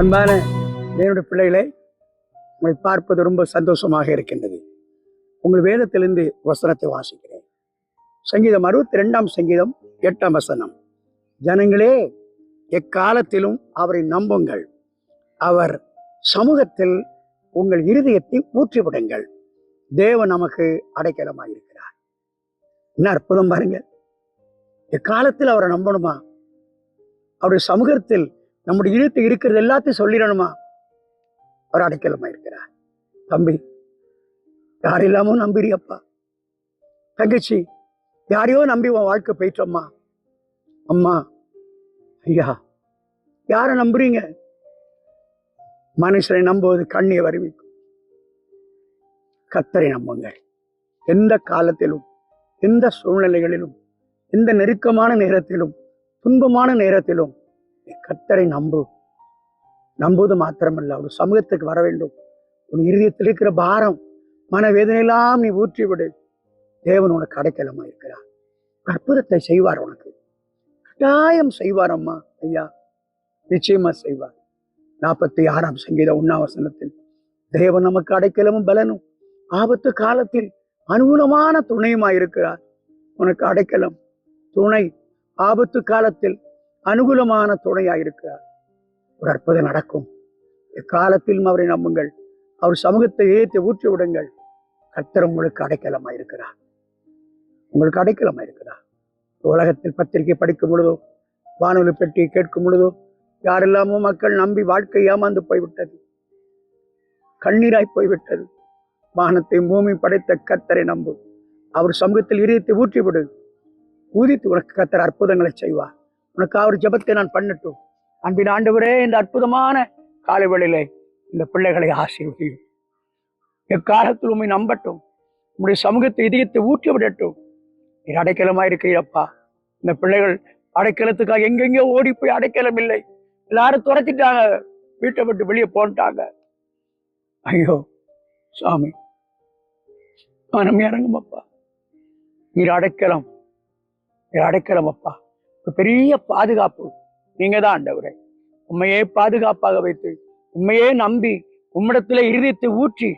அன்பான தேவனுடைய பிள்ளைகளை உங்களை பார்ப்பது ரொம்ப சந்தோஷமாக இருக்கின்றது. உங்கள் வேதத்திலிருந்து வசனத்தை வாசிக்கிறேன். சங்கீதம் அறுபத்தி ரெண்டாம் சங்கீதம் எட்டாம் வசனம். ஜனங்களே எக்காலத்திலும் அவரை நம்புங்கள். அவர் சமூகத்தில் உங்கள் இருதயத்தை ஊற்றிவிடுங்கள். தேவன் நமக்கு அடைக்கலமாக இருக்கிறார் என்ன அற்புதம் பாருங்க எக்காலத்தில் அவரை நம்பணுமா? அவருடைய சமூகத்தில் நம்முடைய இருத்து இருக்கிறது எல்லாத்தையும் சொல்லிடணுமா? அவர் அடைக்கலமா இருக்கிறார். தம்பி யார் இல்லாம நம்பிறியப்பா. தங்கச்சி யாரையோ நம்பி உன் வாழ்க்கை போயிட்டோம்மா. அம்மா ஐயா யாரை நம்புறீங்க? மனுஷனை நம்புவது கண்ணியை வருவிக்கும். கத்தரை நம்புங்கள். எந்த காலத்திலும் எந்த சூழ்நிலைகளிலும் எந்த நெருக்கமான நேரத்திலும் துன்பமான நேரத்திலும் கத்தரை நம்பு. நம்புவது மாத்திரமல்ல. ஒரு சமூகத்துக்கு வர வேண்டும். உன் இருதயத்தில் இருக்கிற பாரம் மனவேதனையெல்லாம் நீ ஊற்றிவிடு. தேவன் உனக்கு அடைக்கலமா இருக்கிறார். அற்புதத்தை செய்வார் உனக்கு. கட்டாயம் செய்வார் அம்மா. ஐயா நிச்சயமா செய்வார். நாற்பத்தி ஆறாம் சங்கீத உண்ணாவசனத்தில் தேவன் நமக்கு அடைக்கலமும் பலனும் ஆபத்து காலத்தில் அனுகூலமான துணையுமா இருக்கிறார். உனக்கு அடைக்கலம் துணை ஆபத்து காலத்தில் அனுகூலமான துணையாக இருக்கிறார் ஒரு அற்புதம் நடக்கும். எக்காலத்திலும் அவரை நம்புங்கள். அவர் சமூகத்தை ஏற்றி ஊற்றி விடுங்கள். கத்தர் உங்களுக்கு அடைக்கலமா இருக்கிறார். உங்களுக்கு அடைக்கலமா இருக்கிறார். உலகத்தில் பத்திரிகை படிக்கும் பொழுதோ வானொலி பெட்டி கேட்கும் பொழுதோ யாரெல்லாமோ மக்கள் நம்பி வாழ்க்கை ஏமாந்து போய்விட்டது. கண்ணீராய் போய்விட்டது. வானத்தை பூமி படைத்த கத்தரை நம்பு. அவர் சமூகத்தில் இதயத்தை ஊற்றிவிடு. ஊதித்து உனக்கு கத்தர் அற்புதங்களை செய்வார். உனக்கு ஒரு ஜெபத்தை நான் பண்ணட்டும். அன்பின் ஆண்டவரே இந்த அற்புதமான காலை வேளையிலே இந்த பிள்ளைகளை ஆசீர்வதியும். எக்காலத்தில் உண்மை நம்பட்டும். உங்களுடைய சமூகத்தை இதயத்தை ஊற்றி விடட்டும். நீர் அடைக்கலமாக இருக்கிறீரப்பா. இந்த பிள்ளைகள் அடைக்கலத்துக்காக எங்கெங்கே ஓடி போய் அடைக்கலம் இல்லை. எல்லாரும் துரத்திட்டாங்க. வீட்டை விட்டு வெளியே போன்ட்டாங்க. ஐயோ சாமி. மனம் இறங்கும் அப்பா நீர் அடைக்கலம். நீர் அடைக்கலம் அப்பா பெரிய பாதுகாப்பு. நீங்க தான் ஆண்டவரே. உண்மையே பாதுகாப்பாக வைத்து உண்மையே நம்பி உம்மிடத்துல இறுதித்து ஊற்றி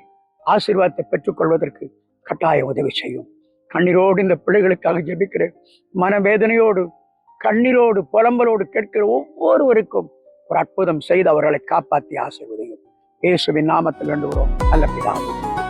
ஆசீர்வாதத்தை பெற்றுக்கொள்வதற்கு கட்டாய உதவி செய்யும். கண்ணீரோடு இந்த பிள்ளைகளுக்காக ஜெபிக்கிறேன் மனவேதனையோடு கண்ணீரோடு புலம்பலோடு கேட்கிற ஒவ்வொருவருக்கும் ஒரு அற்புதம் செய்து அவர்களை காப்பாற்றி உதவியும் இயேசுவின் நாமத்தில் வேண்டுகிறோம். அல்ல பிதாவும்